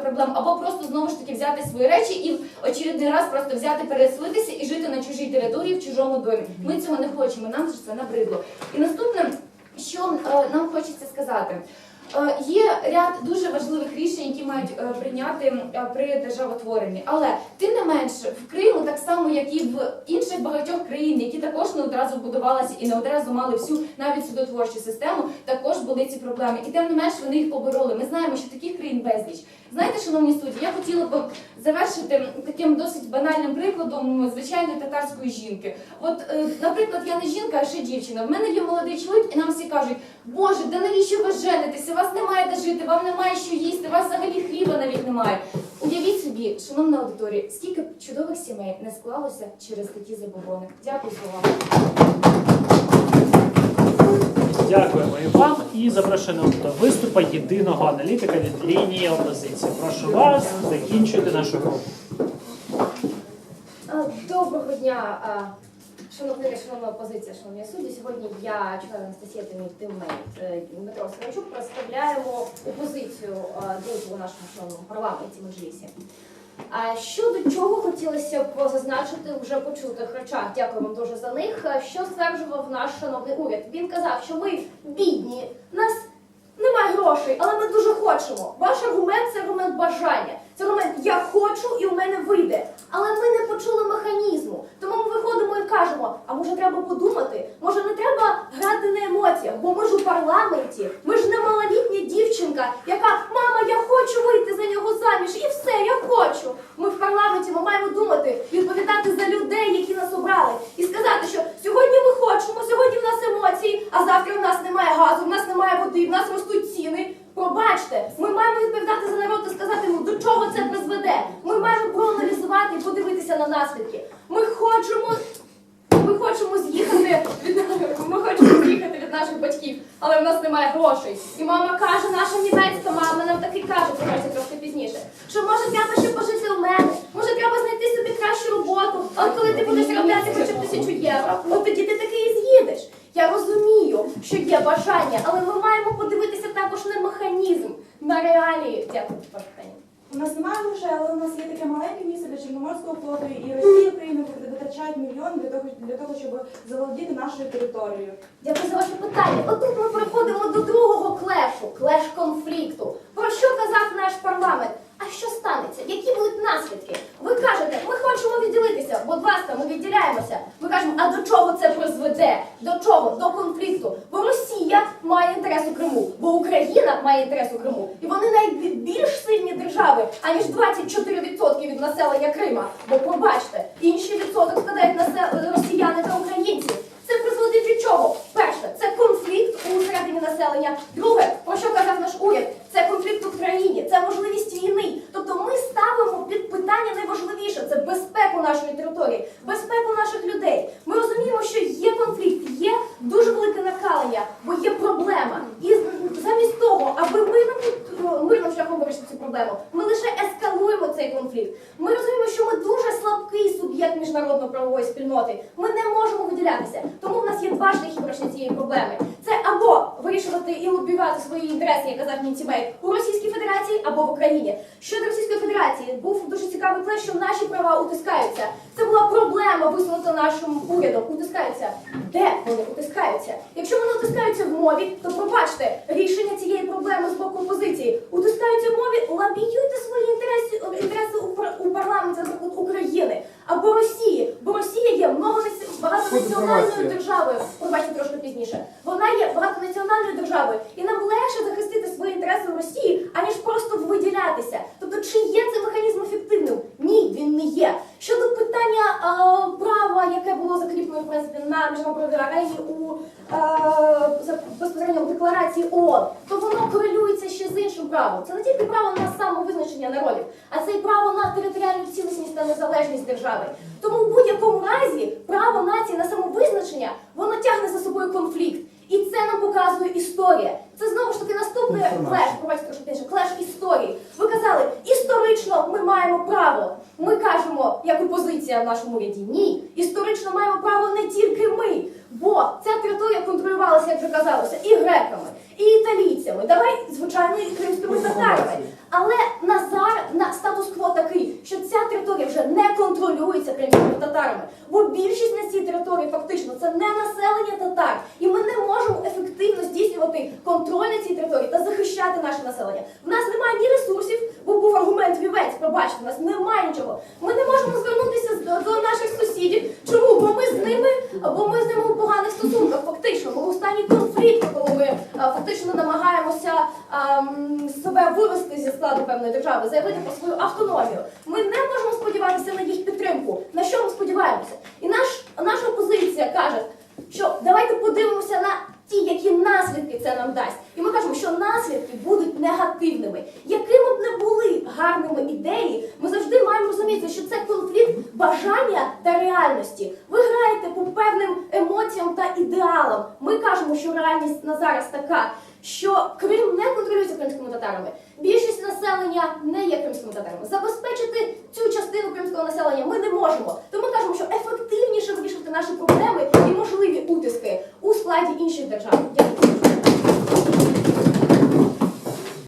проблем, або просто знову ж таки взяти свої речі і в очередний раз просто взяти, переселитися і жити на чужій території в чужому домі. Ми цього не хочемо, нам це набридло. І наступне, що е, нам хочеться сказати. Е, Є ряд дуже важливих рішень, які мають е, прийняти при державотворенні. Але тим не менше, в Криму, так само як і в інших багатьох країн, які також не одразу будувалися і не одразу мали всю навіть судотворчу систему, також були ці проблеми. І тим не менш вони їх побороли. Ми знаємо, що таких країн безліч. Знаєте, шановні судді, я хотіла б завершити таким досить банальним прикладом звичайної татарської жінки. От, е, наприклад, я не жінка, а ще дівчина. В мене є молодий чоловік, і нам всі кажуть, Боже, да навіщо ви женитеся? Вас немає де жити, вам немає що їсти, вас взагалі хліба навіть немає. Уявіть собі, шановна аудиторія, скільки б чудових сімей не склалося через такі забобони. Дякую за увагу. Дякуємо і вам. І запрошуємо до виступу єдиного аналітика від лінії опозиції. Прошу вас закінчити нашу групу. Доброго дня, а, шановні шановна опозиція, шановні судді. Сьогодні я, член Анастасія та е, Дмитро Савичук, представляємо опозицію у нашому шановному парламенті Меджлісі. А щодо чого хотілося б зазначити вже почутих речах, дякую вам дуже за них. Що стверджував наш шановний уряд? Він казав, що ми бідні, нас немає грошей, але ми дуже хочемо. Ваш аргумент це аргумент бажання. Це аргумент я хочу і у мене вийде. Але ми не почули механізму. Тому ми виходимо і кажемо: а може треба подумати? Може не треба грати на емоціях, бо ми ж у парламенті, ми ж не малолітня дівчинка, яка мама, я хочу вийти за нього заміж, і все, я хочу. Ми в парламенті ми маємо думати, відповідати за людей, які нас обрали, і сказати, що сьогодні ми хочемо, сьогодні в нас емоції, а завтра в нас немає газу, в нас немає води, в нас ростуть ціни. Пробачте, ми маємо відповідати за народ і сказати йому, до чого це призведе. Ми маємо проаналізувати і подивитися на наслідки. Ми хочемо, ми хочемо з'їхати від ми хочемо з'їхати від наших батьків, але в нас немає грошей. І мама каже, наша німецька мама нам таки каже, про це трошки пізніше. Що може треба ще пожити у мене, може треба знайти собі кращу роботу, але коли ти будеш заробляти хоча б тисячу євро, от тоді ти таки і з'їдеш. Я розумію, що є бажання, але ми маємо подивитися також на механізм, на Дякую, пане У нас немає грошей, але у нас є таке маленьке місце для Чорноморського флоту, і Росія Україна витрачають мільйони для того, для того, щоб заволодіти нашою територією. Дякую за ваше питання. Отут ми переходимо до другого клешу, клеш конфлікту. Про що казав наш парламент? А що станеться? Які будуть наслідки? Ви кажете, ми хочемо відділитися. Будь ласка, ми відділяємося. Ми кажемо, а до чого це призведе? До чого? До конфлікту. Бо Росія має інтерес у Криму, бо Україна має інтерес у Криму. І вони найбільш сильні держави, аніж 24% від населення Крима. Бо пробачте, інший відсоток складають росіяни та українці. Це призводить до чого? Перше, це конфлікт у середині населення. Друге, про що казав наш уряд? Це конфлікт в країні, це можливість війни. Тобто ми ставимо під питання найважливіше це безпеку нашої території, безпеку наших людей. Ми розуміємо, що є конфлікт, є дуже велике накалення, бо є проблема. І з- замість того, аби мирним, мирним шляхом вирішити цю проблему, ми лише ескалуємо цей конфлікт. Ми розуміємо, що ми дуже слабкий суб'єкт міжнародно-правової спільноти. Ми не можемо виділятися. Тому в нас є два шляхи вирішення цієї проблеми. Це або вирішувати і лобіювати свої інтереси, як казав Мінтімей, у Російській Федерації або в Україні. Щодо Російської Федерації, був дуже цікавий клеш, що наші права утискаються. Це була проблема висунута нашим урядом. Утискаються. Де вони утискаються? Якщо вони утискаються в мові, то пробачте рішення цієї проблеми з боку опозиції. Утискаються в мові, лобіюйте свої інтереси, інтереси у, пар- парламенті України або Росії. Бо Росія є многонаці- багатонаціональною державою. Пробачте трошки пізніше. Вона є багатонаціональною державою, і нам легше захистити свої інтереси в Росії, аніж просто виділятися. Тобто, чи є цей механізм ефективним? Ні, він не є. Щодо питання е, права, яке було закріплено в принципі на міжнародній арені у е, за- безпосередньо в декларації ООН, то воно корелюється правом. Це не тільки право на самовизначення народів, а це й право на територіальну цілісність та незалежність держави. Тому в будь-якому разі право нації на самовизначення воно тягне за собою конфлікт. І це нам показує історія. Це знову ж таки наступний клеш, пробачте трошки пізніше, клеш історії. Ви казали, історично ми маємо право. Ми кажемо, як опозиція в нашому уряді, ні. Історично маємо право не тільки Бо ця територія контролювалася, як вже казалося, і греками, і італійцями. Давай, звичайно, і кримськими татарами. Але на зараз на статус-кво такий, що ця територія вже не контролюється кримськими татарами. Бо більшість на цій території фактично це не населення татар, і ми не можемо ефективно здійснювати контроль на цій території та захищати наше населення. В нас немає ні ресурсів, бо був аргумент вівець. Пробачте, у нас немає. Намагаємося а, м, себе вивести зі складу певної держави, заявити про свою автономію. Ми не можемо сподіватися на їх підтримку. На що ми сподіваємося? І наш наша опозиція каже, що давайте подивимося на ті, які наслідки це нам дасть. І ми кажемо, що наслідки будуть негативними. Якими б не були гарними ідеї, ми завжди маємо розуміти, що це конфлікт бажання та реальності. Ви граєте по певним емоціям та ідеалам. Ми кажемо, що реальність на зараз така, що Крим не контролюється кримськими татарами. Більшість населення не є кримськими татарами. Забезпечити цю частину кримського населення ми не можемо. Тому кажемо, що ефективніше вирішувати наші проблеми і можливі утиски у складі інших держав. Дякую.